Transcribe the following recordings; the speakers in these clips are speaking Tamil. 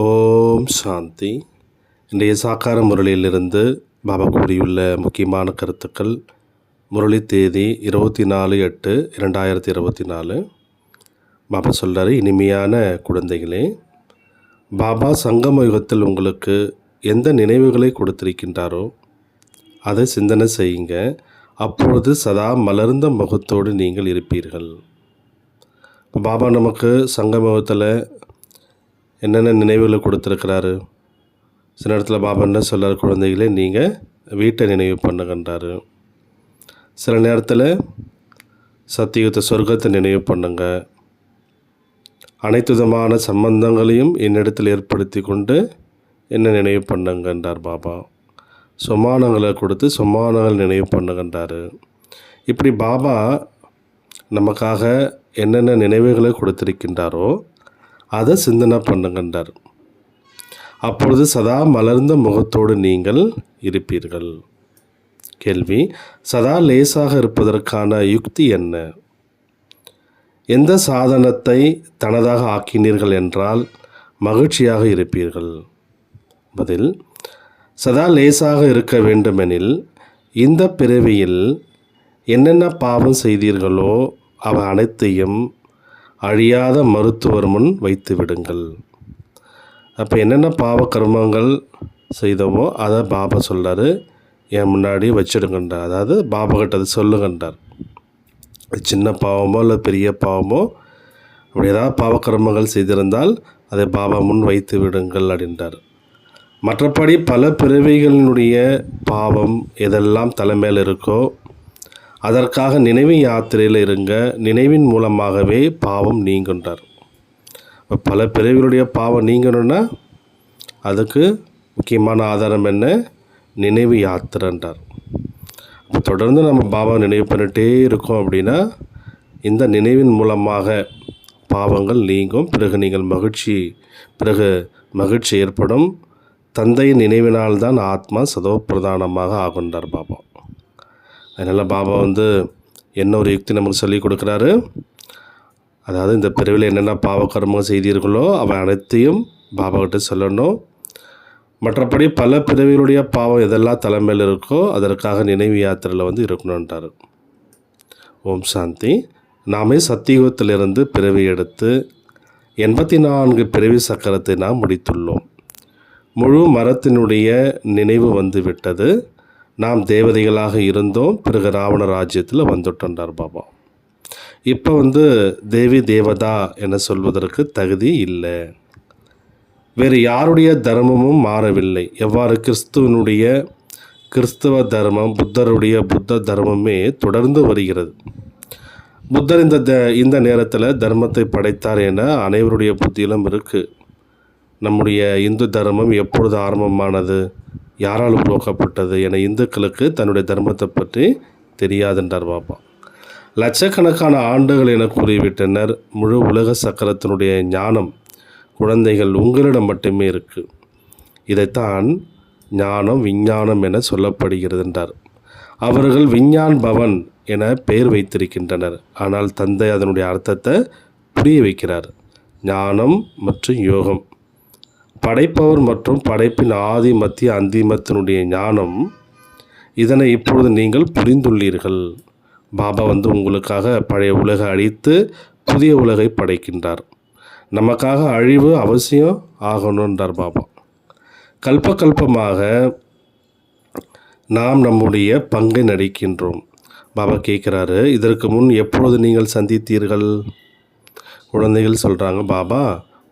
ஓம் சாந்தி. இன்றைய சாக்கார முரளியிலிருந்து பாபா கூறியுள்ள முக்கியமான கருத்துக்கள் முரளி தேதி இருபத்தி நாலு எட்டு இரண்டாயிரத்தி இருபத்தி நாலு பாபா சொல்கிறார் இனிமையான குழந்தைகளே பாபா சங்கம யுகத்தில் உங்களுக்கு எந்த நினைவுகளை கொடுத்திருக்கின்றாரோ அதை சிந்தனை செய்யுங்க. அப்பொழுது சதா மலர்ந்த முகத்தோடு நீங்கள் இருப்பீர்கள். பாபா நமக்கு சங்கமத்தில் என்னென்ன நினைவுகளை கொடுத்துருக்கிறாரு? சில இடத்துல பாபா என்ன சொல்கிறார் குழந்தைகளே நீங்கள் வீட்டை நினைவு பண்ணுங்கன்றாரு. சில நேரத்தில் சத்தியுத்த சொர்க்கத்தை நினைவு பண்ணுங்க. அனைத்து விதமான சம்பந்தங்களையும் என்னிடத்தில் ஏற்படுத்தி கொண்டு என்ன நினைவு பண்ணுங்கன்றார் பாபா. சொமானங்களை கொடுத்து சொமானங்கள் நினைவு பண்ணுங்கன்றார். இப்படி பாபா நமக்காக என்னென்ன நினைவுகளை கொடுத்திருக்கின்றாரோ அதை சிந்தனை பண்ணுங்கன்றார். அப்பொழுது சதா மலர்ந்த முகத்தோடு நீங்கள் இருப்பீர்கள். கேள்வி சதா லேசாக இருப்பதற்கான யுக்தி என்ன? எந்த சாதனத்தை தனதாக ஆக்கினீர்கள் என்றால் மகிழ்ச்சியாக இருப்பீர்கள். பதில் சதா லேசாக இருக்க வேண்டுமெனில் இந்த பிறவியில் என்னென்ன பாவம் செய்தீர்களோ அவை அனைத்தையும் அழியாத மருத்துவர் முன் வைத்து விடுங்கள். அப்போ என்னென்ன பாவ கர்மங்கள் செய்தோமோ அதை பாபா சொல்கிறார் என் முன்னாடி வச்சிடுங்கன்றார். அதாவது பாபா கிட்ட அது சொல்லுங்கன்றார். அது சின்ன பாவமோ இல்லை பெரிய பாவமோ அப்படி ஏதாவது பாவக்கர்மங்கள் செய்திருந்தால் அதை பாபா முன் வைத்து விடுங்கள் அப்படின்றார். மற்றபடி பல பிறவிகளினுடைய பாவம் எதெல்லாம் தலைமையில் இருக்கோ அதற்காக நினைவு யாத்திரையில் இருங்க. நினைவின் மூலமாகவே பாவம் நீங்குன்றார். இப்போ பல பிறவிகளுடைய பாவம் நீங்கணும்னா அதுக்கு முக்கியமான ஆதாரம் என்ன? நினைவு யாத்திரைன்றார் இப்போ தொடர்ந்து நம்ம பாபா நினைவு பண்ணிகிட்டே இருக்கோம் அப்படின்னா இந்த நினைவின் மூலமாக பாவங்கள் நீங்கும். பிறகு நீங்கள் மகிழ்ச்சி பிறகு மகிழ்ச்சி ஏற்படும். தந்தையின் நினைவினால்தான் ஆத்மா சதவ பிரதானமாக ஆகுன்றார் பாபா. அதனால் பாபா வந்து என்ன ஒரு யுக்தி நமக்கு சொல்லி கொடுக்குறாரு? அதாவது இந்த பிறவியில் என்னென்ன பாவக்கர்மம் செய்தீர்களோ அவை அனைத்தையும் பாபா கிட்ட சொல்லணும். மற்றபடி பல பிறவிகளுடைய பாவம் எதெல்லாம் தலைமையில் இருக்கோ அதற்காக நினைவு யாத்திரையில் வந்து இருக்கணுன்றார் ஓம் சாந்தி. நாமே சத்தியுகத்திலிருந்து பிறவி எடுத்து எண்பத்தி நான்கு பிறவி சக்கரத்தை நாம் முடித்துள்ளோம். முழு மரத்தினுடைய நினைவு வந்து விட்டது. நாம் தேவதைகளாக இருந்தோம் பிறகு ராவண ராஜ்யத்தில் வந்துட்டோன்றார் பாபா. இப்போ வந்து தேவி தேவதா என சொல்வதற்கு தகுதி இல்லை. வேறு யாருடைய தர்மமும் மாறவில்லை. எவ்வாறு கிறிஸ்துவனுடைய கிறிஸ்தவ தர்மம் புத்தருடைய புத்த தர்மமே தொடர்ந்து வருகிறது. புத்தர் இந்த த இந்த நேரத்தில் தர்மத்தை படைத்தார் என அனைவருடைய புத்தியிலும் இருக்குது நம்முடைய இந்து தர்மம் எப்பொழுது ஆரம்பமானது? யாரால் உருவாக்கப்பட்டது என இந்துக்களுக்கு தன்னுடைய தர்மத்தை பற்றி தெரியாதென்றார் பாபா. லட்சக்கணக்கான ஆண்டுகள் என கூறிவிட்டனர். முழு உலக சக்கரத்தினுடைய ஞானம் குழந்தைகள் உங்களிடம் மட்டுமே இருக்குது இதைத்தான் ஞானம் விஞ்ஞானம் என சொல்லப்படுகிறது என்றார் அவர்கள் விஞ்ஞான் பவன் என பெயர் வைத்திருக்கின்றனர். ஆனால் தந்தை அதனுடைய அர்த்தத்தை புரிய வைக்கிறார். ஞானம் மற்றும் யோகம். படைப்பவர் மற்றும் படைப்பின் ஆதி மத்திய அந்திமத்தினுடைய ஞானம் இதனை இப்பொழுது நீங்கள் புரிந்துள்ளீர்கள். பாபா வந்து உங்களுக்காக பழைய உலகை அழித்து புதிய உலகை படைக்கின்றார். நமக்காக அழிவு அவசியம் ஆகணுன்றார் பாபா. கல்ப கல்பமாக நாம் நம்முடைய பங்கை நடிக்கின்றோம். பாபா கேட்குறாரு இதற்கு முன் எப்பொழுது நீங்கள் சந்தித்தீர்கள்? குழந்தைகள் சொல்கிறாங்க பாபா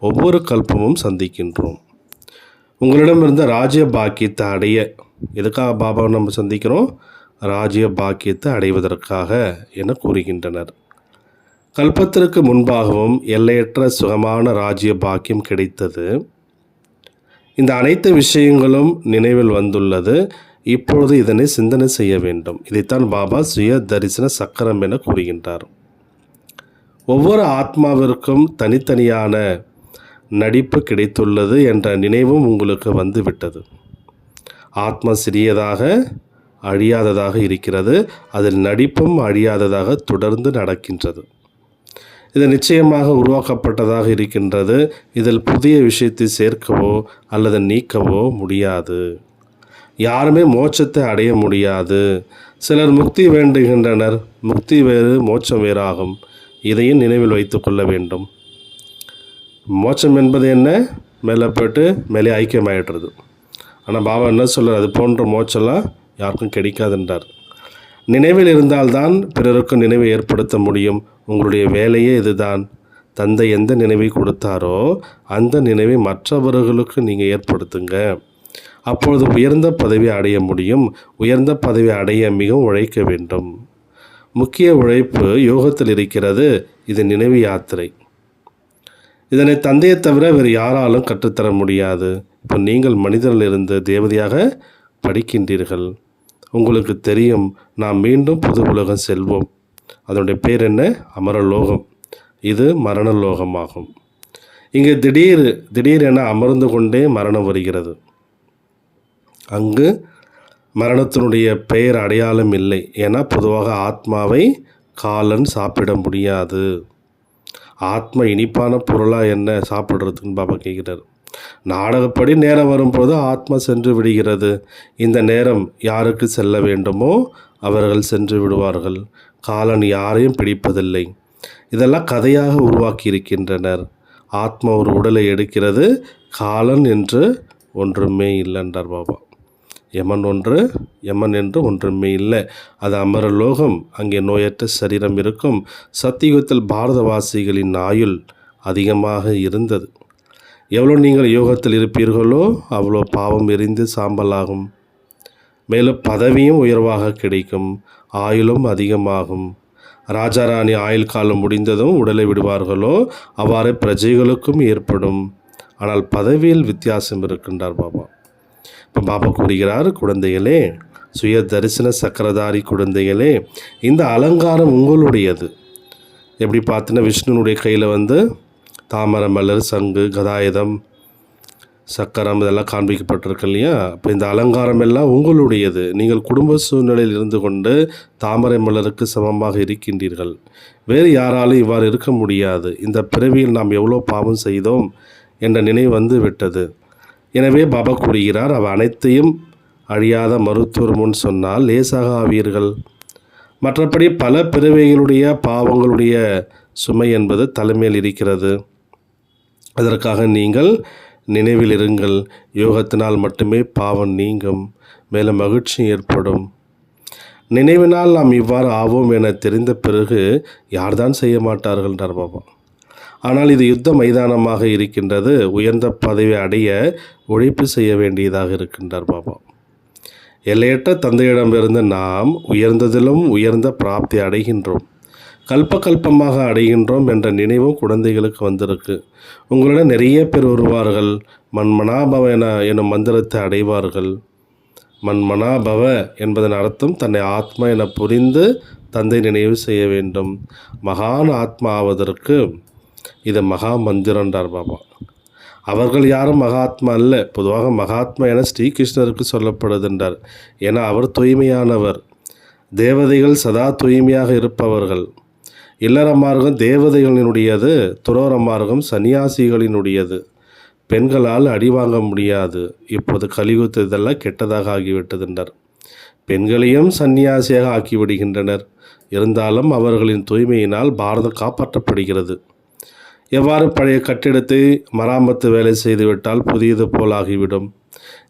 ஒவ்வொரு கல்பமும் சந்திக்கின்றோம். உங்களிடமிருந்த ராஜ்ய பாக்கியத்தை அடைய எதுக்காக பாபாவை நம்ம சந்திக்கிறோம்? ராஜ்ய பாக்கியத்தை அடைவதற்காக என கூறுகின்றனர். கல்பத்திற்கு முன்பாகவும் எல்லையற்ற சுகமான ராஜ்ய பாக்கியம் கிடைத்தது. இந்த அனைத்து விஷயங்களும் நினைவில் வந்துள்ளது. இப்பொழுது இதனை சிந்தனை செய்ய வேண்டும். இதைத்தான் பாபா சுய தரிசன சக்கரம் என கூறுகின்றார். ஒவ்வொரு ஆத்மாவிற்கும் தனித்தனியான நடிப்பு கிடைத்துள்ளது என்ற நினைவும் உங்களுக்கு வந்துவிட்டது. ஆத்மா சிறியதாக அழியாததாக இருக்கிறது. அதில் நடிப்பும் அழியாததாக தொடர்ந்து நடக்கின்றது. இது நிச்சயமாக உருவாக்கப்பட்டதாக இருக்கின்றது. இதில் புதிய விஷயத்தை சேர்க்கவோ அல்லது நீக்கவோ முடியாது. யாருமே மோட்சத்தை அடைய முடியாது. சிலர் முக்தி வேண்டுகின்றனர். முக்தி வேறு மோட்சம் வேறாகும். இதையும் நினைவில் வைத்து கொள்ள வேண்டும். மோட்சம் என்பது என்ன? மேலே போய்ட்டு மேலே ஐக்கியமாயிடுறது. ஆனால் பாபா என்ன சொல்கிறார் அது போன்ற மோட்சம்லாம் யாருக்கும் கிடைக்காதுன்றார். நினைவில் இருந்தால்தான் பிறருக்கும் நினைவை ஏற்படுத்த முடியும். உங்களுடைய வேலையே இதுதான். தந்தை எந்த நினைவை கொடுத்தாரோ அந்த நினைவை மற்றவர்களுக்கு நீங்கள் ஏற்படுத்துங்க. அப்பொழுது உயர்ந்த பதவி அடைய முடியும். உயர்ந்த பதவி அடைய மிகவும் உழைக்க வேண்டும். முக்கிய உழைப்பு யோகத்தில் இருக்கிறது. இது நினைவு யாத்திரை. இதனை தந்தையை தவிர வேறு யாராலும் கற்றுத்தர முடியாது. இப்போ நீங்கள் மனிதனிலிருந்து தேவதையாக படிக்கின்றீர்கள். உங்களுக்கு தெரியும் நாம் மீண்டும் புது உலகம் செல்வோம். அதனுடைய பேர் என்ன? அமரலோகம். இது மரணலோகமாகும். இங்கே திடீர் திடீர் என அமர்ந்து கொண்டே மரணம் வருகிறது. அங்கு மரணத்தினுடைய பெயர் அடையாளம் இல்லை. ஏன்னா பொதுவாக ஆத்மாவை காலன் சாப்பிட முடியாது. ஆத்ம இனிப்பான பொருளாக என்ன சாப்பிட்றதுன்னு பாபா கேட்குறாரு. நாடகப்படி நேரம் வரும்போது ஆத்மா சென்று விடுகிறது. இந்த நேரம் யாருக்கு செல்ல வேண்டுமோ அவர்கள் சென்று விடுவார்கள். காலன் யாரையும் பிடிப்பதில்லை. இதெல்லாம் கதையாக உருவாக்கி இருக்கின்றனர் ஆத்மா ஒரு உடலை எடுக்கிறது. காலன் என்று ஒன்றுமே இல்லைன்றார் பாபா. யமன் ஒன்று யமன் என்று ஒன்றுமே இல்லை. அது அமரலோகம் அங்கே நோயற்ற சரீரம் இருக்கும். சத்தியுகத்தில் பாரதவாசிகளின் ஆயுள் அதிகமாக இருந்தது. எவ்வளோ நீங்கள் யோகத்தில் இருப்பீர்களோ அவ்வளோ பாவம் எரிந்து சாம்பலாகும். மேலும் பதவியும் உயர்வாக கிடைக்கும். ஆயுளும் அதிகமாகும். ராஜாராணி ஆயுள் காலம் முடிந்ததும் உடலை விடுவார்களோ அவ்வாறு பிரஜைகளுக்கும் ஏற்படும். ஆனால் பதவியில் வித்தியாசம் இருக்கின்றார் பாபா. இப்போ பாபா கூறுகிறார் குழந்தைகளே சுய தரிசன சக்கரதாரி குழந்தைகளே இந்த அலங்காரம் உங்களுடையது. எப்படி பார்த்தீங்கன்னா விஷ்ணுனுடைய கையில் வந்து தாமரை மலர் சங்கு கதாயுதம் சக்கரம் இதெல்லாம் காண்பிக்கப்பட்டிருக்கு இல்லையா? அப்போ இந்த அலங்காரம் எல்லாம் உங்களுடையது. நீங்கள் குடும்ப சூழ்நிலையில் இருந்து கொண்டு தாமரை மலருக்கு சமமாக இருக்கின்றீர்கள். வேறு யாராலும் இவ்வாறு இருக்க முடியாது. இந்த பிறவியில் நாம் எவ்வளோ பாவம் செய்தோம் என்ற நினைவு வந்து விட்டது. எனவே பாபா கூறுகிறார் அவ அனைத்தையும் அழியாத மருத்துவர் முன் சொன்னால் லேசாக ஆவீர்கள். மற்றபடி பல பிறவைகளுடைய பாவங்களுடைய சுமை என்பது தலைமையில் இருக்கிறது. அதற்காக நீங்கள் நினைவில் இருங்கள். யோகத்தினால் மட்டுமே பாவம் நீங்கும். மேலும் மகிழ்ச்சி ஏற்படும். நினைவினால் நாம் இவ்வாறு ஆவோம் என தெரிந்த பிறகு யார்தான் செய்ய மாட்டார்கள்? பாபா. ஆனால் இது யுத்த மைதானமாக இருக்கின்றது. உயர்ந்த பதவி அடைய உழைப்பு செய்ய வேண்டியதாக இருக்கின்றார் பாபா. எல்லையற்ற தந்தையிடமிருந்து நாம் உயர்ந்ததிலும் உயர்ந்த பிராப்தி அடைகின்றோம். கல்ப கல்பமாக அடைகின்றோம் என்ற நினைவும் குழந்தைகளுக்கு வந்திருக்கு. உங்களிடம் நிறைய பேர் வருவார்கள். மண்மனாபவ என எனும் மந்திரத்தை அடைவார்கள். மண்மனாபவ என்பதன் அர்த்தம் தன்னை ஆத்மா என புரிந்து தந்தை நினைவு செய்ய வேண்டும். மகான் ஆத்மா ஆவதற்கு இது மகா மந்திரன்றார் பாபா. அவர்கள் யாரும் மகாத்மா அல்ல. பொதுவாக மகாத்மா என ஸ்ரீகிருஷ்ணருக்கு சொல்லப்படுகின்றார் என அவர் தூய்மையானவர். தேவதைகள் சதா தூய்மையாக இருப்பவர்கள். இல்லற மார்க்கம் தேவதைகளினுடையது துரோர மார்க்கம் சன்னியாசிகளினுடையது. பெண்களால் அடிவாங்க முடியாது. இப்போது கலியுத்து இதெல்லாம் கெட்டதாக ஆகிவிட்டதென்றார். பெண்களையும் சன்னியாசியாக ஆக்கிவிடுகின்றனர். இருந்தாலும் அவர்களின் தூய்மையினால் பாரதம் காப்பாற்றப்படுகிறது. எவ்வாறு பழைய கட்டிடத்தை மராமத்து வேலை செய்துவிட்டால் புதியது போலாகிவிடும்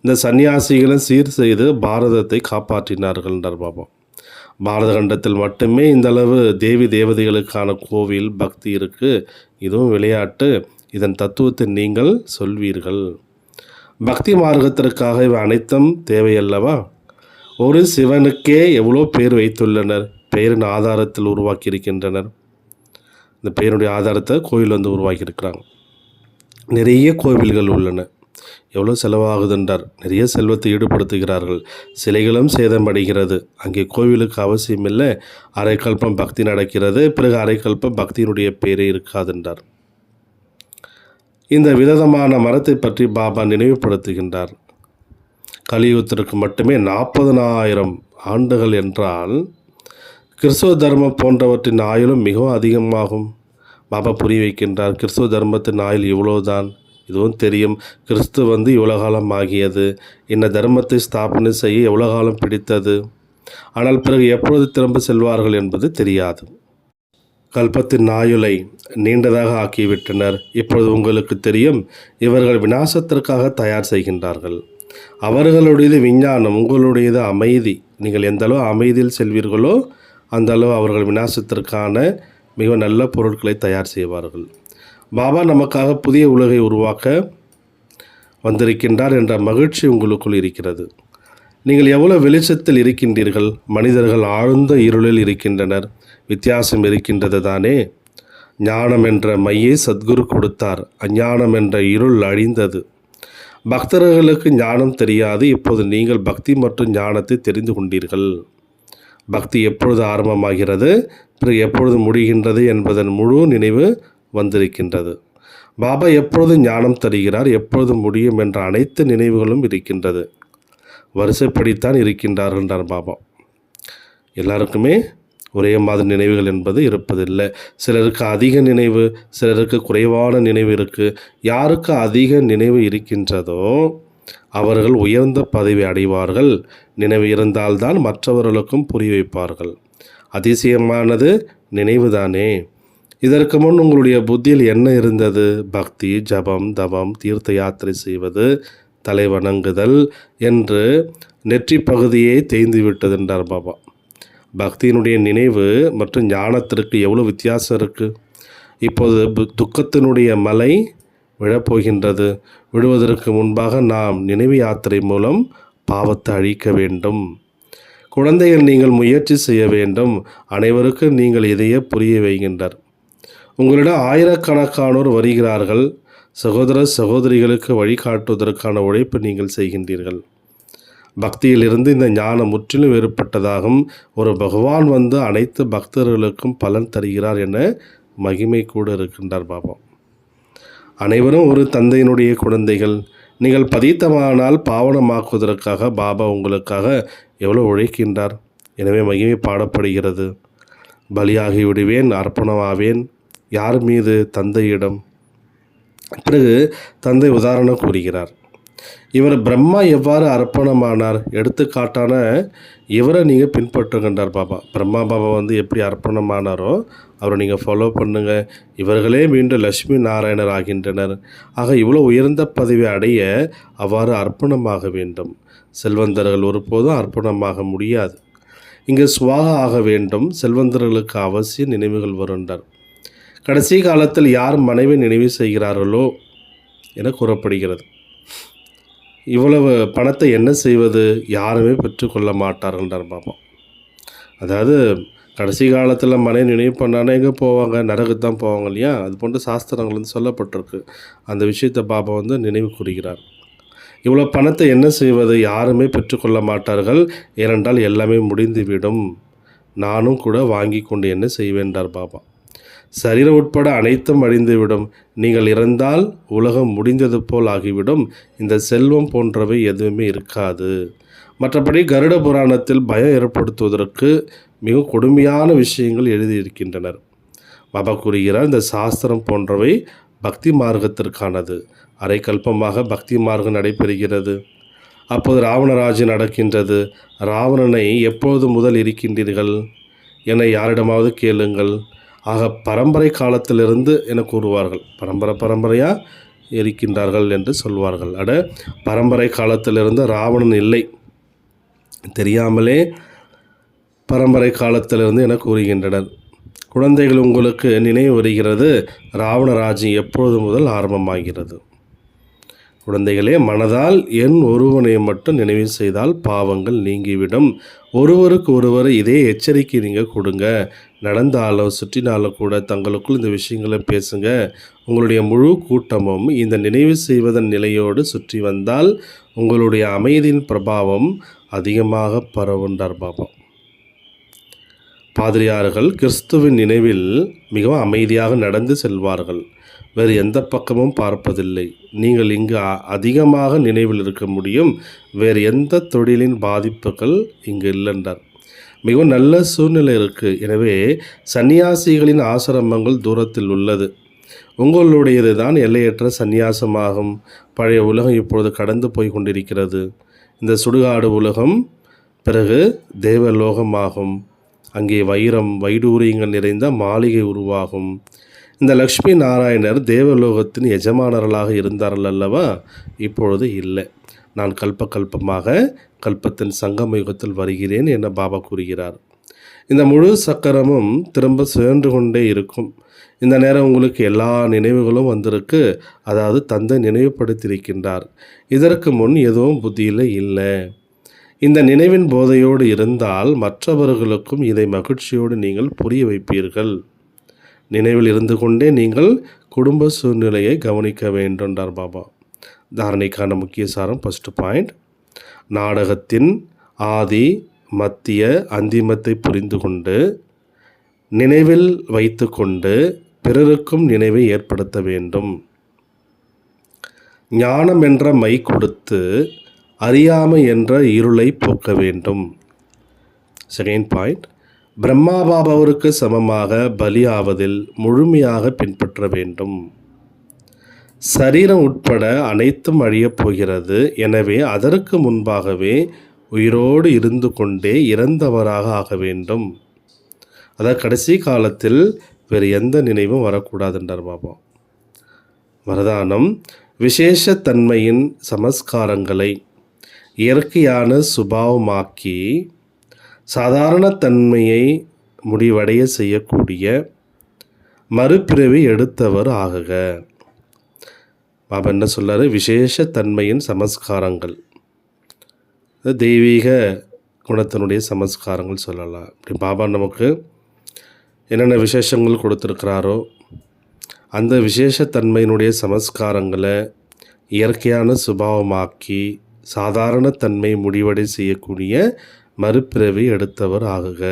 இந்த சன்னியாசிகளும் சீர் செய்து பாரதத்தை காப்பாற்றினார்கள் என்றார் பாபா. பாரத கண்டத்தில் மட்டுமே இந்த அளவு தேவி தேவதைகளுக்கான கோவில் பக்தி இருக்குது இதுவும் விளையாட்டு. இதன் தத்துவத்தை நீங்கள் சொல்வீர்கள். பக்தி மார்க்கத்திற்காக இவை அனைத்தும் தேவையல்லவா? ஒரு சிவனுக்கே எவ்வளோ பேர் வைத்துள்ளனர்? பெயரின் ஆதாரத்தில் உருவாக்கியிருக்கின்றனர். இந்த பெயருடைய ஆதாரத்தை கோயில் வந்து உருவாக்கியிருக்கிறாங்க. நிறைய கோவில்கள் உள்ளன. எவ்வளோ செலவாகுதுன்றார். நிறைய செல்வத்தை ஈடுபடுத்துகிறார்கள். சிலைகளும் சேதமடைகிறது. அங்கே கோவிலுக்கு அவசியம் இல்லை. அரைக்கல்பம் பக்தி நடக்கிறது. பிறகு அரைக்கல்பம் பக்தியினுடைய பேரே இருக்காதுன்றார். இந்த விதமான மரத்தை பற்றி பாபா நினைவுபடுத்துகின்றார். கலியுகத்திற்கு மட்டுமே நாற்பதனாயிரம் ஆண்டுகள் என்றால் கிறிஸ்துவ தர்மம் போன்றவற்றின் ஆயுளும் மிகவும் அதிகமாகும். பாபா புரிய வைக்கின்றார் கிறிஸ்துவ தர்மத்தின் ஆயுள் இவ்வளோதான் இதுவும் தெரியும். கிறிஸ்து வந்து இவ்வளோ காலம் ஆகியது. இந்த தர்மத்தை ஸ்தாபனை செய்ய எவ்வளோ காலம் பிடித்தது? ஆனால் பிறகு எப்பொழுது திரும்ப செல்வார்கள் என்பது தெரியாது. கல்பத்தின் ஆயுளை நீண்டதாக ஆக்கிவிட்டனர். இப்பொழுது உங்களுக்கு தெரியும் இவர்கள் விநாசத்திற்காக தயார் செய்கின்றார்கள். அவர்களுடையது விஞ்ஞானம் உங்களுடையது அமைதி. நீங்கள் எந்தளவு அமைதியில் செல்வீர்களோ அந்த அளவு அவர்கள் விநாசத்திற்கான மிக நல்ல பொருட்களை தயார் செய்வார்கள். பாபா நமக்காக புதிய உலகை உருவாக்க வந்திருக்கின்றார் என்ற மகிழ்ச்சி உங்களுக்குள் இருக்கிறது. நீங்கள் எவ்வளோ வெளிச்சத்தில் இருக்கின்றீர்கள் மனிதர்கள் ஆழ்ந்த இருளில் இருக்கின்றனர் வித்தியாசம் இருக்கின்றது தானே? ஞானம் என்ற மையை சத்குரு கொடுத்தார் அஞ்ஞானம் என்ற இருள் அழிந்தது. பக்தர்களுக்கு ஞானம் தெரியாது இப்போது நீங்கள் பக்தி மற்றும் ஞானத்தை தெரிந்து கொண்டீர்கள். பக்தி எப்பொழுது ஆரம்பமாகிறது? பிறகு எப்பொழுது முடிகின்றது என்பதன் முழு நினைவு வந்திருக்கின்றது. பாபா எப்பொழுது ஞானம் தருகிறார் எப்பொழுது முடியும் என்ற அனைத்து நினைவுகளும் இருக்கின்றது. வரிசைப்படித்தான் இருக்கின்றார்கள் என்றார் பாபா. எல்லாருக்குமே ஒரே மாதிரி நினைவுகள் என்பது இருப்பதில்லை. சிலருக்கு அதிக நினைவு சிலருக்கு குறைவான நினைவு இருக்குது யாருக்கு அதிக நினைவு இருக்கின்றதோ அவர்கள் உயர்ந்த பதவி அடைவார்கள். நினைவு இருந்தால்தான் மற்றவர்களுக்கும் புரிய வைப்பார்கள். அதிசயமானது நினைவுதானே? இதற்கு முன் உங்களுடைய புத்தியில் என்ன இருந்தது? பக்தி ஜபம் தவம் தீர்த்த யாத்திரை செய்வது தலை வணங்குதல் என்று நெற்றி பகுதியே தேய்ந்து விட்டது என்றார் பாபா. பக்தியினுடைய நினைவு மற்றும் ஞானத்திற்கு எவ்வளோ வித்தியாசம் இருக்குது இப்போது துக்கத்தினுடைய மலை விழப்போகின்றது. விடுவதற்கு முன்பாக நாம் நினைவு யாத்திரை மூலம் பாவத்தை அழிக்க வேண்டும். குழந்தைகள் நீங்கள் முயற்சி செய்ய வேண்டும். அனைவருக்கும் நீங்கள் இதையே புரிய வைகின்றார் உங்களிடம் ஆயிரக்கணக்கானோர் வருகிறார்கள். சகோதர சகோதரிகளுக்கு வழிகாட்டுவதற்கான உழைப்பு நீங்கள் செய்கின்றீர்கள். பக்தியிலிருந்து இந்த ஞானம் முற்றிலும் வேறுபட்டதாகும். ஒரு பகவான் வந்து அனைத்து பக்தர்களுக்கும் பலன் தருகிறார் என மகிமை கூட இருக்கின்றார் பாபா. அனைவரும் ஒரு தந்தையினுடைய குழந்தைகள். நீங்கள் பதித்தமானால் பாவனமாக்குவதற்காக பாபா உங்களுக்காக எவ்வளோ உழைக்கின்றார். எனவே மகிமை பாடப்படுகிறது. பலியாகி விடுவேன் அர்ப்பணமாவேன் யார் மீது தந்தையிடம்? பிறகு தந்தை உதாரணம் கூறுகிறார். இவர் பிரம்மா எவ்வாறு அர்ப்பணமானார்? எடுத்துக்காட்டான இவரை நீங்கள் பின்பற்றுகின்றார் பாபா. பிரம்மா பாபா வந்து எப்படி அர்ப்பணமானாரோ அவரை நீங்கள் ஃபாலோ பண்ணுங்கள் இவர்களே மீண்டும் லட்சுமி நாராயணர் ஆகின்றனர். ஆக இவ்வளோ உயர்ந்த பதவி அடைய அவ்வாறு அர்ப்பணமாக வேண்டும். செல்வந்தர்கள் ஒருபோதும் அர்ப்பணமாக முடியாது. இங்கே சுவாக ஆக வேண்டும். செல்வந்தர்களுக்கு அவசிய நினைவுகள் வருண்டர். கடைசி காலத்தில் யார் மனைவி நினைவு செய்கிறார்களோ என கூறப்படுகிறது. இவ்வளவு பணத்தை என்ன செய்வது? யாருமே பெற்றுக்கொள்ள மாட்டார்கள்ன்றார் பாபா. அதாவது கடைசி காலத்தில் மனைவி நினைவு பண்ணானே எங்கே போவாங்க? நரகுக்கு தான் போவாங்க இல்லையா? அது போன்ற சாஸ்திரங்கள் வந்து சொல்லப்பட்டிருக்கு. அந்த விஷயத்தை பாபா வந்து நினைவு கூறுகிறார். இவ்வளோ பணத்தை என்ன செய்வது? யாருமே பெற்றுக்கொள்ள மாட்டார்கள். ஏனென்றால் எல்லாமே முடிந்துவிடும். நானும் கூட வாங்கி கொண்டு என்ன செய்வேன்றார் பாபா. சரீரம் உட்பட அனைத்தும் அழிந்துவிடும். நீங்கள் இறந்தால் உலகம் முடிந்தது போல் ஆகிவிடும். இந்த செல்வம் போன்றவை எதுவுமே இருக்காது. மற்றபடி கருட புராணத்தில் பயம் ஏற்படுத்துவதற்கு மிக கொடுமையான விஷயங்கள் எழுதியிருக்கின்றனர். பாபா கூறுகிறார் இந்த சாஸ்திரம் போன்றவை பக்தி மார்க்கத்திற்கானது. அரைக்கல்பமாக பக்தி மார்க்கம் நடைபெறுகிறது. அப்போது ராவணராஜு நடக்கின்றது. ராவணனை எப்போது முதல் இருக்கின்றீர்கள்? என யாரிடமாவது கேளுங்கள். ஆக பரம்பரை காலத்திலிருந்து என கூறுவார்கள். பரம்பரை பரம்பரையாக இருக்கின்றார்கள் என்று சொல்வார்கள். அட பரம்பரை காலத்திலிருந்து ராவணன் இல்லை. தெரியாமலே பரம்பரை காலத்திலிருந்து என கூறுகின்றனர். குழந்தைகள் உங்களுக்கு நினைவு வருகிறது ராவண ராஜ்யம் எப்பொழுது முதல் ஆரம்பமாகிறது? குழந்தைகளே மனதால் என் ஒருவனை மட்டும் நினைவு செய்தால் பாவங்கள் நீங்கிவிடும். ஒருவருக்கு ஒருவர் இதே எச்சரிக்கை நீங்கள் கொடுங்க. நடந்தாலோ சுற்றினாலோ கூட தங்களுக்குள் இந்த விஷயங்களை பேசுங்க. உங்களுடைய முழு கூட்டமும் இந்த நினைவு செய்வதன் நிலையோடு சுற்றி வந்தால் உங்களுடைய அமைதியின் பிரபாவம் அதிகமாக பரவுண்டார் பாபம். பாதிரியார்கள் கிறிஸ்துவின் நினைவில் மிகவும் அமைதியாக நடந்து செல்வார்கள். வேறு எந்த பக்கமும் பார்ப்பதில்லை. நீங்கள் இங்கு அதிகமாக நினைவில் இருக்க முடியும். வேறு எந்த தொழிலின் பாதிப்புகள் இங்கு இல்லைன்றார். மிகவும் நல்ல சூழ்நிலை இருக்குது எனவே சன்னியாசிகளின் ஆசிரமங்கள் தூரத்தில் உள்ளது. உங்களுடையது தான் எல்லையற்ற சந்நியாசமாகும் பழைய உலகம் இப்பொழுது கடந்து போய் கொண்டிருக்கிறது. இந்த சுடுகாடு உலகம் பிறகு தேவலோகமாகும். அங்கே வைரம் வைடூரியங்கள் நிறைந்த மாளிகை உருவாகும். இந்த லக்ஷ்மி நாராயணர் தேவலோகத்தின் எஜமானர்களாக இருந்தார்கள் அல்லவா? இப்பொழுது இல்லை. நான் கல்ப கல்பமாக கல்பத்தின் சங்கம யுகத்தில் வருகிறேன் என பாபா கூறுகிறார். இந்த முழு சக்கரமும் திரும்ப சுழன்று கொண்டே இருக்கும். இந்த நேரம் உங்களுக்கு எல்லா நினைவுகளும் வந்திருக்கு. அதாவது தந்தை நினைவுபடுத்தியிருக்கின்றார். இதற்கு முன் எதுவும் புத்தியில் இல்லை. இந்த நினைவின் போதையோடு இருந்தால் மற்றவர்களுக்கும் இதை மகிழ்ச்சியோடு நீங்கள் புரிய வைப்பீர்கள். நினைவில் இருந்து கொண்டே நீங்கள் குடும்ப சூழ்நிலையை கவனிக்க வேண்டும்ன்றார் பாபா. தாரணைக்கான முக்கிய சாரம் ஃபஸ்ட்டு பாயிண்ட் நாடகத்தின் ஆதி மத்திய அந்திமத்தை புரிந்து கொண்டு நினைவில் வைத்துக்கொண்டு பிறருக்கும் நினைவை ஏற்படுத்த வேண்டும். ஞானம் என்ற மை கொடுத்து அறியாமை என்ற இருளை போக்க வேண்டும். செகண்ட் பாயிண்ட் பிரம்மா பாபாவிற்கு சமமாக பலியாவதில் முழுமையாக பின்பற்ற வேண்டும். சரீரம் உட்பட அனைத்தும் அழியப் போகிறது. எனவே அதற்கு முன்பாகவே உயிரோடு இருந்து கொண்டே இறந்தவராக ஆக வேண்டும். அதாவது கடைசி காலத்தில் வேறு எந்த நினைவும் வரக்கூடாதுன்றார் பாபா. வரதானம் விசேஷத்தன்மையின் சமஸ்காரங்களை இயற்கையான சுபாவமாக்கி சாதாரண தன்மையை முடிவடைய செய்யக்கூடிய மறுபிறவி எடுத்தவர் ஆகுக. பாபா என்ன சொல்றாரு? விசேஷ தன்மையின் சமஸ்காரங்கள். தெய்வீக குணத்தினுடைய சமஸ்காரங்கள் சொல்லலாம். இப்படி பாபா நமக்கு என்னென்ன விசேஷங்கள் கொடுத்துருக்கிறாரோ அந்த விசேஷத்தன்மையினுடைய சமஸ்காரங்களை இயற்கையான சுபாவமாக்கி சாதாரண தன்மை முடிவடை செய்யக்கூடிய மறுபிறவி எடுத்தவர் ஆகுக.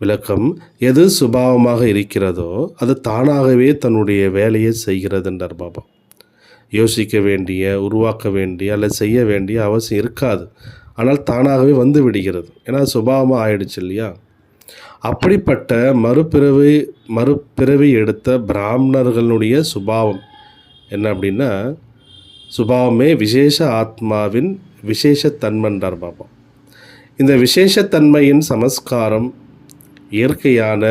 விளக்கம் எது சுபாவமாக இருக்கிறதோ அது தானாகவே தன்னுடைய வேலையை செய்கிறது என்றார் பாபா. யோசிக்க வேண்டிய உருவாக்க வேண்டிய அல்லது செய்ய வேண்டிய அவசியம் இருக்காது. ஆனால் தானாகவே வந்து விடுகிறது. ஏன்னா சுபாவமாக ஆயிடுச்சு இல்லையா? அப்படிப்பட்ட மறுபிறவி மறுபிறவி எடுத்த பிராமணர்களுடைய சுபாவம் என்ன அப்படின்னா சுபாவமே விசேஷ ஆத்மாவின் விசேஷத்தன்மன்றார் பாபா இந்த விசேஷத்தன்மையின் சமஸ்காரம் இயற்கையான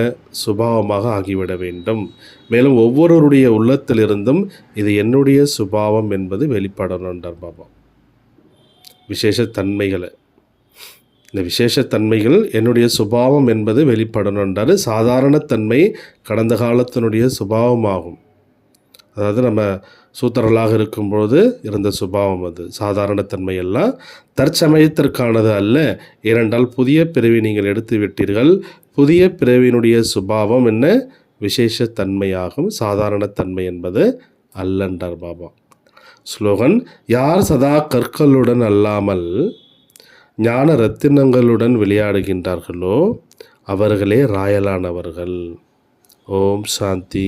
சுபாவமாக ஆகிவிட வேண்டும். மேலும் ஒவ்வொருவருடைய உள்ளத்திலிருந்தும் இது என்னுடைய சுபாவம் என்பது வெளிப்படணுன்றார் பாபா விசேஷத்தன்மைகளை. இந்த விசேஷத்தன்மைகள் என்னுடைய சுபாவம் என்பது வெளிப்படணுன்றார் சாதாரணத்தன்மை கடந்த காலத்தினுடைய சுபாவமாகும். அதாவது நம்ம சூத்திரலாக இருக்கும்பொழுது இருந்த சுபாவம் அது. சாதாரணத்தன்மை எல்லாம் தற்சமயத்திற்கானது அல்ல. ஏனென்றால் புதிய பிறவி நீங்கள் எடுத்து விட்டீர்கள். புதிய பிறவியினுடைய சுபாவம் என்ன? விசேஷத்தன்மையாகும். சாதாரணத்தன்மை என்பது அல்லன்றார் பாபா. ஸ்லோகன் யார் சதா கற்களுடன் அல்லாமல் ஞான ரத்தினங்களுடன் விளையாடுகின்றார்களோ அவர்களே ராயலானவர்கள். ஓம் சாந்தி.